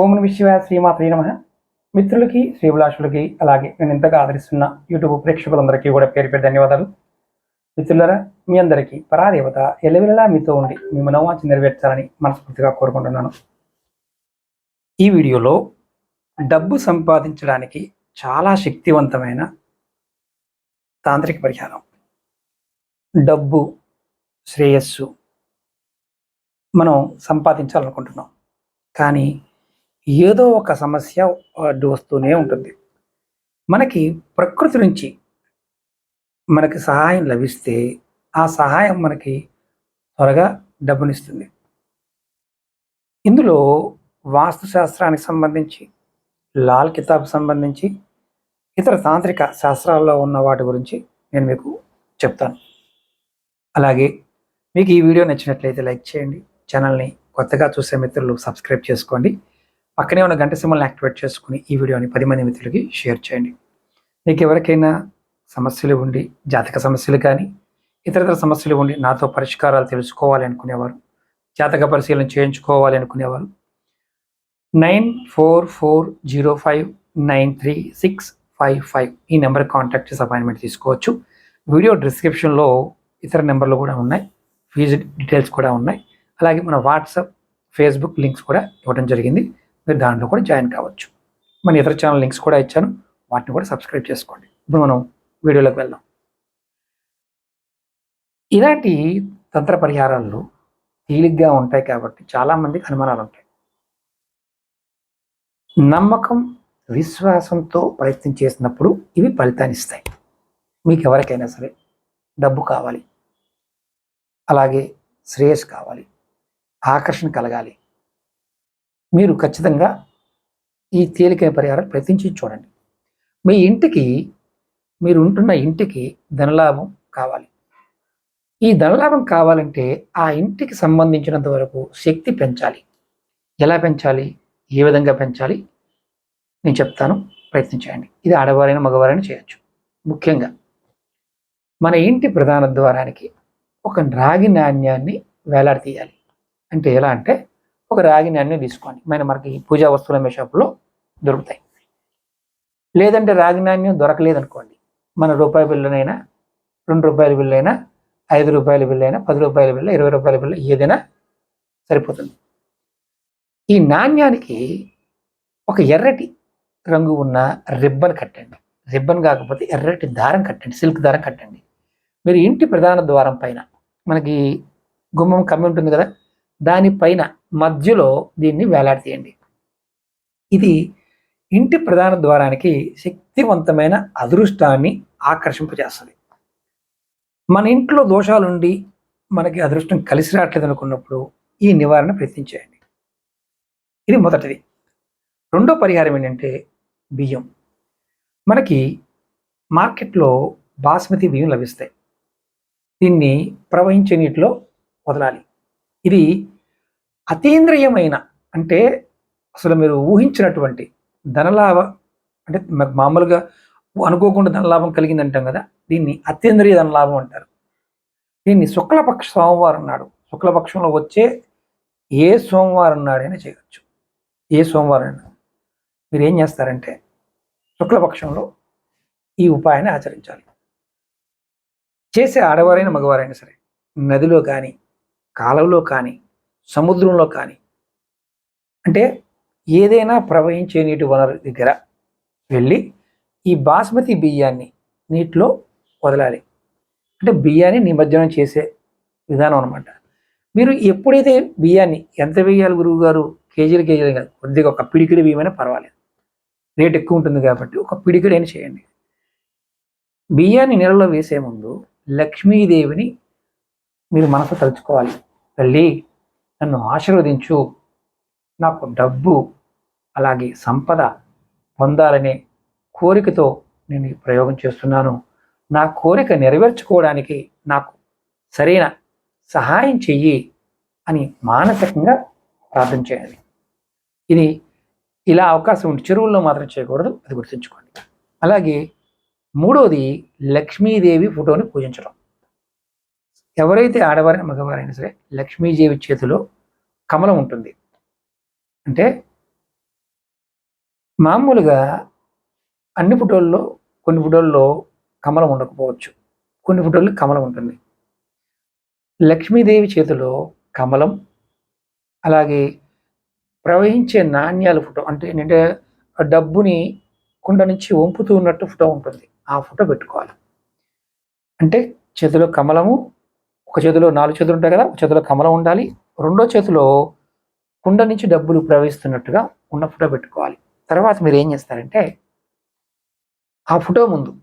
ఓం నమ శివాయ నమ. మిత్రులకి శ్రీభిలాషులకి అలాగే నేను ఇంతగా ఆదరిస్తున్న యూట్యూబ్ ప్రేక్షకులందరికీ కూడా పేరు పేరు ధన్యవాదాలు. మిత్రులరా మీ అందరికీ పరాదేవత ఎల్లవెల్లలా మీతో ఉండి మీ మనోవాంచి నెరవేర్చాలని మనస్ఫూర్తిగా కోరుకుంటున్నాను. ఈ వీడియోలో డబ్బు సంపాదించడానికి చాలా శక్తివంతమైన తాంత్రిక పరిహారం. డబ్బు శ్రేయస్సు మనం సంపాదించాలనుకుంటున్నాం. కానీ ఏదో ఒక సమస్య అడ్డు వస్తూనే ఉంటుంది. మనకి ప్రకృతి నుంచి మనకి సహాయం లభిస్తే ఆ సహాయం మనకి త్వరగా డబ్బునిస్తుంది. ఇందులో వాస్తుశాస్త్రానికి సంబంధించి లాల్ కితాబ్ సంబంధించి ఇతర తాంత్రిక శాస్త్రాల్లో ఉన్న వాటి గురించి నేను మీకు చెప్తాను. అలాగే మీకు ఈ వీడియో నచ్చినట్లయితే లైక్ చేయండి. ఛానల్ని కొత్తగా చూసే మిత్రులు సబ్స్క్రైబ్ చేసుకోండి. పక్కనే ఉన్న గంట సింబల్ని యాక్టివేట్ చేసుకుని ఈ వీడియోని పది మంది మిత్రులకి షేర్ చేయండి. మీకు ఎవరికైనా సమస్యలు ఉండి జాతక సమస్యలు కానీ ఇతరతర సమస్యలు ఉండి నాతో పరిష్కారాలు తెలుసుకోవాలి అనుకునేవారు జాతక పరిశీలన చేయించుకోవాలి అనుకునేవారు nine four four zero five nine three six five five ఈ నెంబర్ కాంటాక్ట్ చేసి అపాయింట్మెంట్ తీసుకోవచ్చు. వీడియో డిస్క్రిప్షన్లో ఇతర నెంబర్లు కూడా ఉన్నాయి ఫీజు డీటెయిల్స్ కూడా ఉన్నాయి. అలాగే మన వాట్సాప్ ఫేస్బుక్ లింక్స్ కూడా ఇవ్వడం జరిగింది. మీరు దాంట్లో కూడా జాయిన్ కావచ్చు. మన ఇతర ఛానల్ లింక్స్ కూడా ఇచ్చాను. వాటిని కూడా సబ్స్క్రైబ్ చేసుకోండి. ఇప్పుడు మనం వీడియోలోకి వెళ్దాం. ఇలాంటి తంత్ర పరిహారాల్లో తేలిగ్గా ఉంటాయి కాబట్టి చాలామందికి అనుమానాలు ఉంటాయి. నమ్మకం విశ్వాసంతో ప్రయత్నం చేసినప్పుడు ఇవి ఫలితాన్ని ఇస్తాయి. మీకు ఎవరికైనా సరే డబ్బు కావాలి. అలాగే శ్రేయస్ కావాలి. ఆకర్షణ కలగాలి. మీరు ఖచ్చితంగా ఈ తేలికైన పరిహారాలు ప్రయత్నించి చూడండి. మీ ఇంటికి మీరు ఉంటున్న ఇంటికి ధనలాభం కావాలి. ఈ ధనలాభం కావాలంటే ఆ ఇంటికి సంబంధించినంత వరకు శక్తి పెంచాలి. ఎలా పెంచాలి? ఏ విధంగా పెంచాలి? నేను చెప్తాను. ప్రయత్నించండి ఇది ఆడవారైనా మగవారైనా చేయొచ్చు. ముఖ్యంగా మన ఇంటి ప్రధాన ద్వారానికి ఒక రాగి నాణ్యాన్ని వేలాడతీయాలి. అంటే ఎలా అంటే ఒక రాగి నాణ్యం తీసుకోండి. మన మనకి పూజా వస్తువుల అమ్మే షాపులో దొరుకుతాయి. లేదంటే రాగి నాణ్యం దొరకలేదనుకోండి. మన రూపాయి బిల్లునైనా రెండు రూపాయల బిల్లు అయినా ఐదు రూపాయల బిల్లు అయినా పది రూపాయల బిల్లు ఇరవై రూపాయల బిల్లు ఏదైనా సరిపోతుంది. ఈ నాణ్యానికి ఒక ఎర్రటి రంగు ఉన్న రిబ్బన్ కట్టండి. రిబ్బన్ కాకపోతే ఎర్రటి దారం కట్టండి. సిల్క్ దారం కట్టండి. మీరు ఇంటి ప్రధాన ద్వారం పైన మనకి గుమ్మం కమ్మి ఉంటుంది కదా? దానిపైన మధ్యలో దీన్ని వేలాడతీయండి. ఇది ఇంటి ప్రధాన ద్వారానికి శక్తివంతమైన అదృష్టాన్ని ఆకర్షింపజేస్తుంది. మన ఇంట్లో దోషాలుండి మనకి అదృష్టం కలిసి రావట్లేదు అనుకున్నప్పుడు ఈ నివారణ ప్రయత్నించేయండి. ఇది మొదటిది. రెండో పరిహారం ఏంటంటే బియ్యం. మనకి మార్కెట్లో బాస్మతి బియ్యం లభిస్తాయి. దీన్ని ప్రవహించే నీటిలో వదలాలి. ఇది అతీంద్రియమైన అంటే అసలు మీరు ఊహించినటువంటి ధనలాభ అంటే మామూలుగా అనుకోకుండా ధనలాభం కలిగింది అంటాం కదా దీన్ని అతీంద్రియ ధనలాభం అంటారు. దీన్ని శుక్లపక్ష సోమవారం నాడు శుక్లపక్షంలో వచ్చే ఏ సోమవారం నాడైనా చేయవచ్చు ఏ సోమవారం అయినా మీరు ఏం చేస్తారంటే శుక్లపక్షంలో ఈ ఉపాయాన్ని ఆచరించాలి. చేసే ఆడవారైనా మగవారైనా సరే నదిలో కానీ కాలువలో కానీ సముద్రంలో కానీ. అంటే ఏదైనా ప్రవహించే నీటి వనరు దగ్గర వెళ్ళి ఈ బాస్మతి బియ్యాన్ని నీటిలో వదలాలి. అంటే బియ్యాన్ని నిమజ్జనం చేసే విధానం అనమాట మీరు ఎప్పుడైతే బియ్యాన్ని ఎంత వేయాలి గురువు గారు కేజీలు కేజీలు కాదు. కొద్దిగా ఒక పిడికిడి బియ్యమైనా పర్వాలేదు. రేట్ ఎక్కువ ఉంటుంది కాబట్టి ఒక పిడికిడైనా చేయండి. బియ్యాన్ని నీళ్ళలో వేసే ముందు లక్ష్మీదేవిని మీరు మనసు తలుచుకోవాలి. తల్లి నన్ను ఆశీర్వదించు. నాకు డబ్బు అలాగే సంపద పొందాలనే కోరికతో నేను ఈ ప్రయోగం చేస్తున్నాను. నా కోరిక నెరవేర్చుకోవడానికి నాకు సరైన సహాయం చెయ్యి అని మానసికంగా ప్రార్థన చేయాలి. ఇది ఇలా అవకాశం ఉంటే చెరువుల్లో మాత్రం చేయకూడదు అది గుర్తుంచుకోండి. అలాగే మూడోది లక్ష్మీదేవి ఫోటోని పూజించడం. ఎవరైతే ఆడవారైనా మగవారైనా సరే లక్ష్మీదేవి చేతిలో కమలం ఉంటుంది. అంటే మామూలుగా అన్ని ఫోటోల్లో కొన్ని ఫోటోల్లో కమలం ఉండకపోవచ్చు. కొన్ని ఫోటోల్లో కమలం ఉంటుంది. లక్ష్మీదేవి చేతిలో కమలం అలాగే ప్రవహించే నాణ్యాల ఫోటో అంటే ఏంటంటే డబ్బుని కుండ నుంచి వంపుతూ ఉన్నట్టు ఫోటో ఉంటుంది. ఆ ఫోటో పెట్టుకోవాలి. అంటే చేతిలో కమలము ఒక చేతిలో నాలుగు చేతులు ఉంటాయి కదా ఒక చేతిలో కమలం ఉండాలి. రెండో చేతిలో కుండ నుంచి డబ్బులు ప్రవహిస్తున్నట్టుగా ఉన్న ఫోటో పెట్టుకోవాలి. తర్వాత మీరు ఏం చేస్తారంటే ఆ ఫోటో ముందు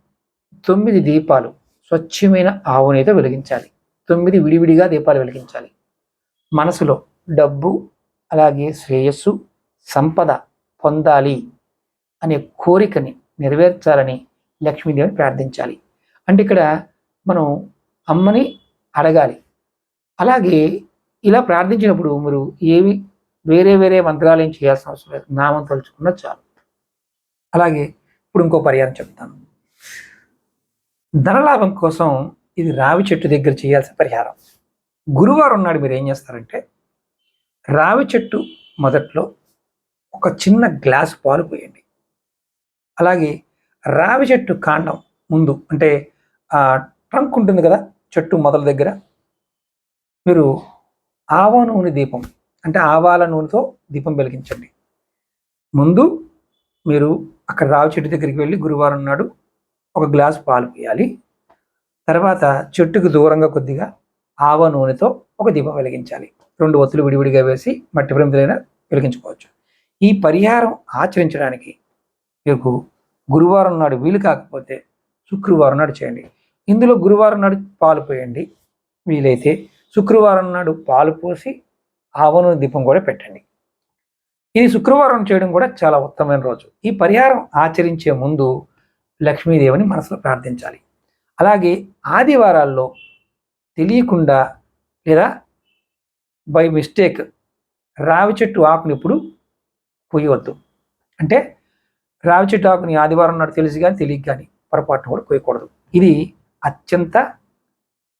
తొమ్మిది దీపాలు స్వచ్ఛమైన ఆవు వెలిగించాలి. తొమ్మిది విడివిడిగా దీపాలు వెలిగించాలి. మనసులో డబ్బు అలాగే శ్రేయస్సు సంపద పొందాలి అనే కోరికని నెరవేర్చాలని లక్ష్మీదేవిని ప్రార్థించాలి. అంటే ఇక్కడ మనం అమ్మని అడగాలి. అలాగే ఇలా ప్రార్థించినప్పుడు మీరు ఏమి వేరే వేరే మంత్రాలు ఏం చేయాల్సిన అవసరం లేదు. నామం తలుచుకున్న చాలు. అలాగే ఇప్పుడు ఇంకో పరిహారం చెప్తాను. ధనలాభం కోసం ఇది రావి చెట్టు దగ్గర చేయాల్సిన పరిహారం. గురువారం నాడు మీరు ఏం చేస్తారంటే రావి చెట్టు మొదట్లో ఒక చిన్న గ్లాస్ పాలు పోయండి. అలాగే రావి చెట్టు కాండం ముందు అంటే ట్రంక్ ఉంటుంది కదా చెట్టు మొదల దగ్గర. మీరు ఆవ నూనె దీపం అంటే ఆవాల నూనెతో దీపం వెలిగించండి. ముందు మీరు అక్కడ రావి చెట్టు దగ్గరికి వెళ్ళి గురువారం నాడు ఒక గ్లాస్ పాలు పోయాలి. తర్వాత చెట్టుకు దూరంగా కొద్దిగా ఆవ నూనెతో ఒక దీపం వెలిగించాలి. రెండు ఒత్తులు విడివిడిగా వేసి మట్టి ప్రమిదలైనా వెలిగించుకోవచ్చు. ఈ పరిహారం ఆచరించడానికి మీకు గురువారం నాడు వీలు కాకపోతే శుక్రవారం నాడు చేయండి. ఇందులో గురువారం నాడు పాలు పోయండి. వీలైతే శుక్రవారం నాడు పాలు పోసి ఆవను దీపం కూడా పెట్టండి. ఇది శుక్రవారం చేయడం కూడా చాలా ఉత్తమమైన రోజు. ఈ పరిహారం ఆచరించే ముందు లక్ష్మీదేవిని మనసులో ప్రార్థించాలి. అలాగే ఆదివారాల్లో తెలియకుండా లేదా బై మిస్టేక్ రావి చెట్టు ఆకుని ఇప్పుడు కొయ్యవద్దు. అంటే రావి చెట్టు ఆకుని ఆదివారం నాడు తెలిసి కానీ తెలియక కానీ పొరపాటున కూడా కొయ్యకూడదు. ఇది అత్యంత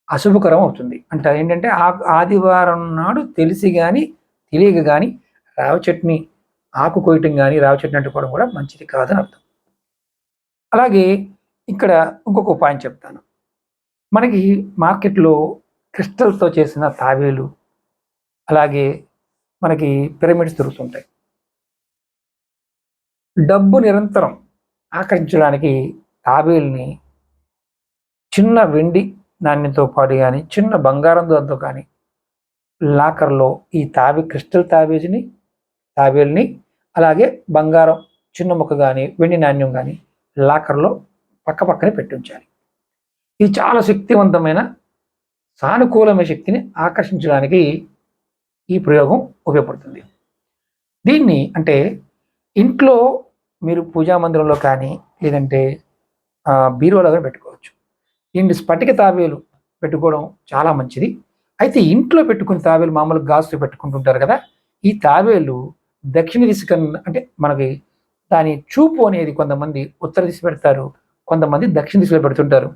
అశుభకరం అవుతుంది. అంటే ఏంటంటే ఆ ఆదివారం నాడు తెలిసి కానీ తెలియక కానీ రావి చట్నీ ఆకు కొయ్యటం కానీ రావి చట్నీ అంటుకోవడం కూడా మంచిది కాదని అర్థం. అలాగే ఇక్కడ ఇంకొక ఉపాయం చెప్తాను. మనకి మార్కెట్లో క్రిస్టల్స్తో చేసిన తావేలు అలాగే మనకి పిరమిడ్స్ దొరుకుతుంటాయి. డబ్బు నిరంతరం ఆకర్షించడానికి తాబేల్ని చిన్న వెండి నాణ్యంతో పాటు కానీ చిన్న బంగారం దాంతో కానీ లాకర్లో ఈ తాబి క్రిస్టల్ తాబేజిని తాబేల్ని అలాగే బంగారం చిన్న ముక్క కానీ వెండి నాణ్యం కానీ లాకర్లో పక్క పక్కనే పెట్టించాలి. ఇది చాలా శక్తివంతమైన సానుకూలమైన శక్తిని ఆకర్షించడానికి ఈ ప్రయోగం ఉపయోగపడుతుంది. దీన్ని అంటే ఇంట్లో మీరు పూజా మందిరంలో కానీ లేదంటే బీరువాలో కానీ పెట్టుకోవచ్చు. దీన్ని స్ఫటిక తాబేలు పెట్టుకోవడం చాలా మంచిది. అయితే ఇంట్లో పెట్టుకుని తాబేలు మామూలు గాజుతో పెట్టుకుంటుంటారు కదా ఈ తాబేలు దక్షిణ దిశ అంటే మనకి దాని చూపు అనేది కొంతమంది ఉత్తర దిశ పెడతారు కొంతమంది దక్షిణ దిశలో పెడుతుంటారు.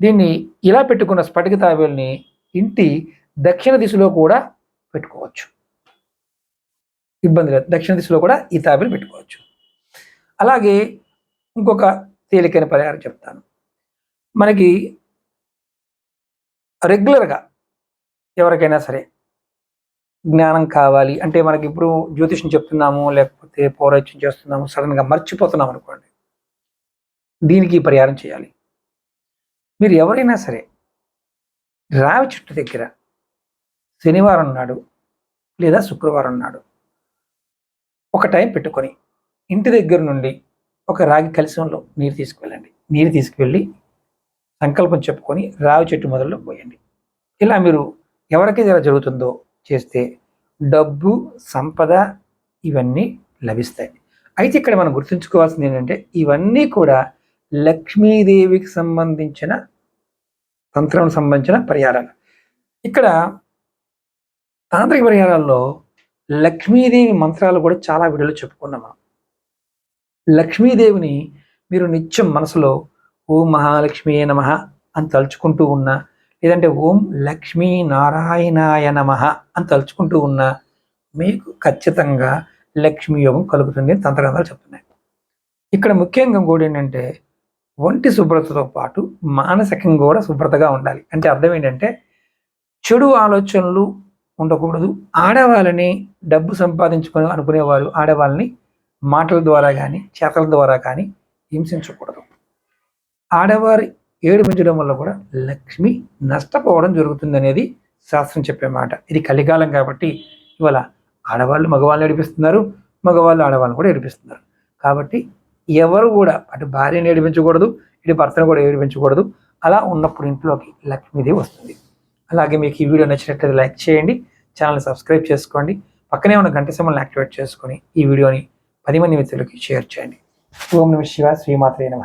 దీన్ని ఇలా పెట్టుకున్న స్ఫటిక తాబేల్ని ఇంటి దక్షిణ దిశలో కూడా పెట్టుకోవచ్చు. ఇబ్బంది లేదు. దక్షిణ దిశలో కూడా ఈ తాబేలు పెట్టుకోవచ్చు. అలాగే ఇంకొక తేలికైన పరిహారం చెప్తాను. మనకి రెగ్యులర్గా ఎవరికైనా సరే జ్ఞానం కావాలి. అంటే మనకి ఇప్పుడు జ్యోతిషం చెప్తున్నాము లేకపోతే పౌరాత్యం చేస్తున్నాము సడన్గా మర్చిపోతున్నాం అనుకోండి. దీనికి పరిహారం చేయాలి. మీరు ఎవరైనా సరే రావి చెట్టు దగ్గర శనివారం నాడు లేదా శుక్రవారం నాడు ఒక టైం పెట్టుకొని ఇంటి దగ్గర నుండి ఒక రాగి కలశంలో నీరు తీసుకువెళ్ళండి. నీరు తీసుకువెళ్ళి సంకల్పం చెప్పుకొని రావి చెట్టు మొదల్లో పోయండి. ఇలా మీరు ఎవరికి ఇలా జరుగుతుందో చేస్తే డబ్బు సంపద ఇవన్నీ లభిస్తాయి. అయితే ఇక్కడ మనం గుర్తుంచుకోవాల్సింది ఏంటంటే ఇవన్నీ కూడా లక్ష్మీదేవికి సంబంధించిన తంత్రం సంబంధించిన పరిహారాలు. ఇక్కడ తాంత్రిక పరిహారాల్లో లక్ష్మీదేవి మంత్రాలు కూడా చాలా విడుదల చెప్పుకున్నాం మనం. లక్ష్మీదేవిని మీరు నిత్యం మనసులో ఓం మహాలక్ష్మి నమ అని తలుచుకుంటూ ఉన్నా లేదంటే ఓం లక్ష్మీ నారాయణాయ నమ అని తలుచుకుంటూ ఉన్నా మీకు ఖచ్చితంగా లక్ష్మీ యోగం కలుగుతుంది తంత్రగ్రంథాలు చెప్తున్నాయి. ఇక్కడ ముఖ్యంగా కూడా ఏంటంటే ఒంటి శుభ్రతతో పాటు మానసికంగా కూడా శుభ్రతగా ఉండాలి. అంటే అర్థం ఏంటంటే చెడు ఆలోచనలు ఉండకూడదు. ఆడవాళ్ళని డబ్బు సంపాదించుకొని అనుకునేవారు ఆడవాళ్ళని మాటల ద్వారా కానీ చేతల ద్వారా కానీ హింసించకూడదు. ఆడవారి ఏడిపించడం వల్ల కూడా లక్ష్మి నష్టపోవడం జరుగుతుంది అనేది శాస్త్రం చెప్పే మాట. ఇది కలికాలం కాబట్టి ఇవాళ ఆడవాళ్ళు మగవాళ్ళని ఏడిపిస్తున్నారు మగవాళ్ళు ఆడవాళ్ళని కూడా ఏడిపిస్తున్నారు. కాబట్టి ఎవరు కూడా అటు భార్యని ఏడిపించకూడదు ఇటు భర్తను కూడా ఏడిపించకూడదు. అలా ఉన్నప్పుడు ఇంట్లోకి లక్ష్మీదేవి వస్తుంది. అలాగే మీకు ఈ వీడియో నచ్చినట్లయితే లైక్ చేయండి ఛానల్ సబ్స్క్రైబ్ చేసుకోండి పక్కనే ఉన్న గంట సింబల్ని యాక్టివేట్ చేసుకొని ఈ వీడియోని పది మంది మిత్రులకి షేర్ చేయండి. ఓం నమ శివ శ్రీమాత్రే నమ.